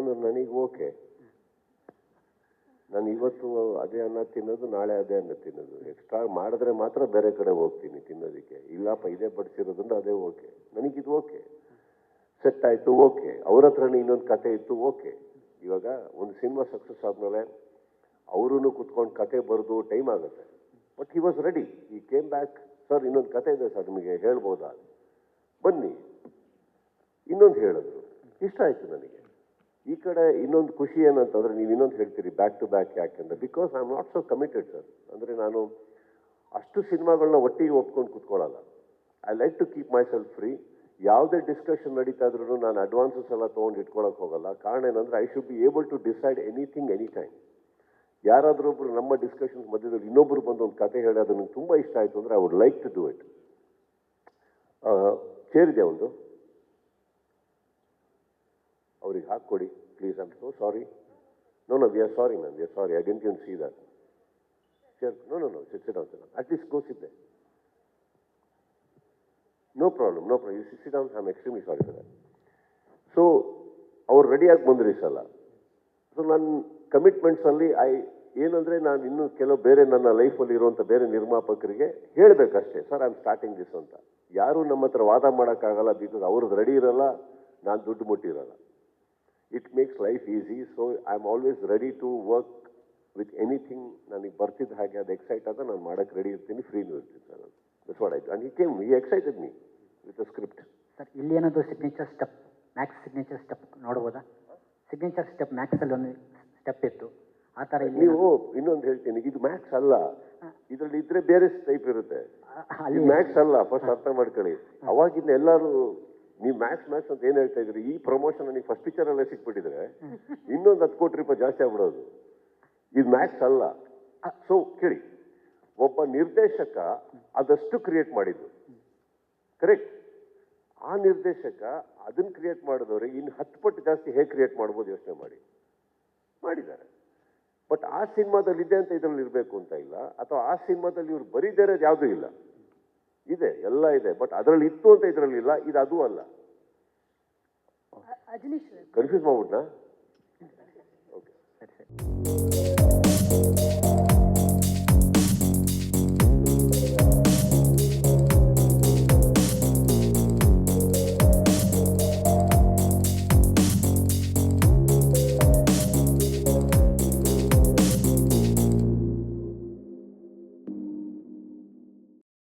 ಅಂದ್ರೆ ನನಗೆ ಓಕೆ. ನಾನು ಇವತ್ತು ಅದೇ ಅನ್ನ ತಿನ್ನೋದು, ನಾಳೆ ಅದೇ ಅನ್ನ ತಿನ್ನೋದು. ಎಕ್ಸ್ಟ್ರಾ ಮಾಡಿದ್ರೆ ಮಾತ್ರ ಬೇರೆ ಕಡೆ ಹೋಗ್ತೀನಿ ತಿನ್ನೋದಕ್ಕೆ. ಇಲ್ಲಪ್ಪ ಇದೇ ಬಡಿಸಿರೋದ್ರಿಂದ ಅದೇ ಓಕೆ. ನನಗಿದು ಓಕೆ. ಸೆಟ್ ಆಯಿತು, ಓಕೆ. ಅವ್ರ ಹತ್ರನೇ ಇನ್ನೊಂದು ಕತೆ ಇತ್ತು, ಓಕೆ. ಇವಾಗ ಒಂದು ಸಿನಿಮಾ ಸಕ್ಸಸ್ ಆದಮೇಲೆ ಅವರೂ ಕುತ್ಕೊಂಡು ಕತೆ ಬರೆದು ಟೈಮ್ ಆಗುತ್ತೆ. But he was ready he came back sir ಇನ್ನೊಂದು ಕತೆ ಇದೆ ಸರ್, ನಿಮಗೆ ಹೇಳ್ಬೋದಾ? ಬನ್ನಿ. ಇನ್ನೊಂದು ಹೇಳಿದ್ರು ಇಷ್ಟ ಆಯಿತು ನನಗೆ. ಈ ಕಡೆ ಇನ್ನೊಂದು ಖುಷಿ ಏನಂತಂದ್ರೆ ನೀವು ಇನ್ನೊಂದು ಹೇಳ್ತೀರಿ ಬ್ಯಾಕ್ ಟು ಬ್ಯಾಕ್ ಯಾಕೆಂದ್ರೆ because I am not so committed sir ಅಂದರೆ ನಾನು ಅಷ್ಟು ಸಿನಿಮಾಗಳನ್ನ ಒಟ್ಟಿಗೆ ಒಪ್ಕೊಂಡು ಕೂತ್ಕೊಳ್ಳಲ್ಲ. I like to keep myself free ಯಾವುದೇ ಡಿಸ್ಕಷನ್ ನಡೀತಾ ಇದ್ರೂ ನಾನು ಅಡ್ವಾನ್ಸಸ್ ಎಲ್ಲ ತೊಗೊಂಡು ಇಟ್ಕೊಳಕ್ಕೆ ಹೋಗಲ್ಲ. ಕಾರಣ ಏನಂದ್ರೆ I should be able to decide anything any time ಯಾರಾದರೂ ಒಬ್ರು ನಮ್ಮ ಡಿಸ್ಕಷನ್ಸ್ ಮಧ್ಯದಲ್ಲಿ ಇನ್ನೊಬ್ರು ಬಂದು ಒಂದು ಕತೆ ಹೇಳಿ, ಅದು ನಂಗೆ ತುಂಬ ಇಷ್ಟ ಆಯಿತು ಅಂದರೆ I would like to do it ಚೇರಿದೆ ಒಂದು. ಹಾಕ್ಕೊಡಿ please I'm so sorry no no we are sorry ma'am we are sorry I didn't see that sir no no no sit down at least go ಸಿದ್ದೆ no problem no problem you sit down I am extremely sorry sir so ಅವ್ರು ರೆಡಿಯಾಗಿ ಬಂದ್ರಿ ಸಲ. So ನನ್ನ ಕಮಿಟ್ಮೆಂಟ್ಸಲ್ಲಿ I ಏನಂದರೆ ನಾನು ಇನ್ನೂ ಕೆಲವು ಬೇರೆ ನನ್ನ ಲೈಫಲ್ಲಿ ಇರುವಂಥ ಬೇರೆ ನಿರ್ಮಾಪಕರಿಗೆ ಹೇಳಬೇಕಷ್ಟೇ. Sir I am starting this ಅಂತ. ಯಾರೂ ನಮ್ಮ ಹತ್ರ ವಾದ ಮಾಡೋಕ್ಕಾಗಲ್ಲ ಬಿಕಾಸ್ ಅವ್ರದ್ದು ರೆಡಿ ಇರಲ್ಲ, ನಾನು ದುಡ್ಡು ಮುಟ್ಟಿರಲ್ಲ. It makes life easy so I am always ready to work with anything ನನಗೆ ಬರ್ತಿದ್ದ ಹಾಗೆ ಅದು ಎಕ್ಸೈಟ್ ಆದ ನಾನು ಮಾಡೋಕ್ಕೆ ರೆಡಿ ಇರ್ತೀನಿ ಫ್ರೀನೂ ಇರ್ತೀನಿ ಸರ್ ದಟ್ಸ್ ವಾಟ್ ಆಯ್ತು and he came he excited me with a script sir ಇಲ್ಲಿ ಏನಾದರೂ signature step Max signature step ನೋಡ್ಬೋದಾ? Signature step ಮ್ಯಾಕ್ಸಲ್ಲಿ ಒಂದು ಸ್ಟೆಪ್ ಇತ್ತು. ಆ ಥರ ನೀವು ಇನ್ನೊಂದು ಹೇಳ್ತೀನಿ. ಇದು ಮ್ಯಾಕ್ಸ್ ಅಲ್ಲ. ಇದರಲ್ಲಿ ಇದ್ರೆ ಬೇರೆ ಟೈಪ್ ಇರುತ್ತೆ. ಮ್ಯಾಕ್ಸ್ ಅಲ್ಲ ಫಸ್ಟ್ ಅರ್ಥ ಮಾಡ್ಕೊಳ್ಳಿ. ಅವಾಗಿಂದ ಎಲ್ಲರೂ ನೀವು ಮ್ಯಾಕ್ಸ್ ಮ್ಯಾಕ್ಸ್ ಅಂತ ಏನ್ ಹೇಳ್ತಾ ಇದ್ರಿ ಈ ಪ್ರಮೋಷನ್ ನೀವು ಫಸ್ಟ್ ಪಿಕ್ಚರ್ ಅಲ್ಲೇ ಸಿಕ್ಬಿಟ್ಟಿದ್ರೆ ಇನ್ನೊಂದು ಹತ್ತು ಕೋಟಿ ರೂಪಾಯಿ ಜಾಸ್ತಿ ಆಗ್ಬಿಡೋದು. ಇದು ಮ್ಯಾಕ್ಸ್ ಅಲ್ಲ. ಸೊ ಕೇಳಿ. ಒಬ್ಬ ನಿರ್ದೇಶಕ ಅದಷ್ಟು ಕ್ರಿಯೇಟ್ ಮಾಡಿದ್ದು. ಕರೆಕ್ಟ್ ಆ ನಿರ್ದೇಶಕ ಅದನ್ನ ಕ್ರಿಯೇಟ್ ಮಾಡಿದವ್ರೆ ಇನ್ನು ಹತ್ತು ಪಟ್ಟು ಜಾಸ್ತಿ ಹೇಗೆ ಕ್ರಿಯೇಟ್ ಮಾಡ್ಬೋದು ಯೋಚನೆ ಮಾಡಿ. ಮಾಡಿದ್ದಾರೆ. ಬಟ್ ಆ ಸಿನಿಮಾದಲ್ಲಿ ಇದೆ ಅಂತ ಇದರಲ್ಲಿ ಇರಬೇಕು ಅಂತ ಇಲ್ಲ. ಅಥವಾ ಆ ಸಿನಿಮಾದಲ್ಲಿ ಇವ್ರು ಬರೀದೇ ಇರೋದು ಯಾವುದೂ ಇಲ್ಲ. ಇದೆ ಎಲ್ಲ ಇದೆ. ಬಟ್ ಅದರಲ್ಲಿ ಇತ್ತು ಅಂತ ಇದರಲ್ಲಿ ಇಲ್ಲ. ಇದು ಅದು ಅಲ್ಲ. கன்ஃபியூஸ் மாவுட்னா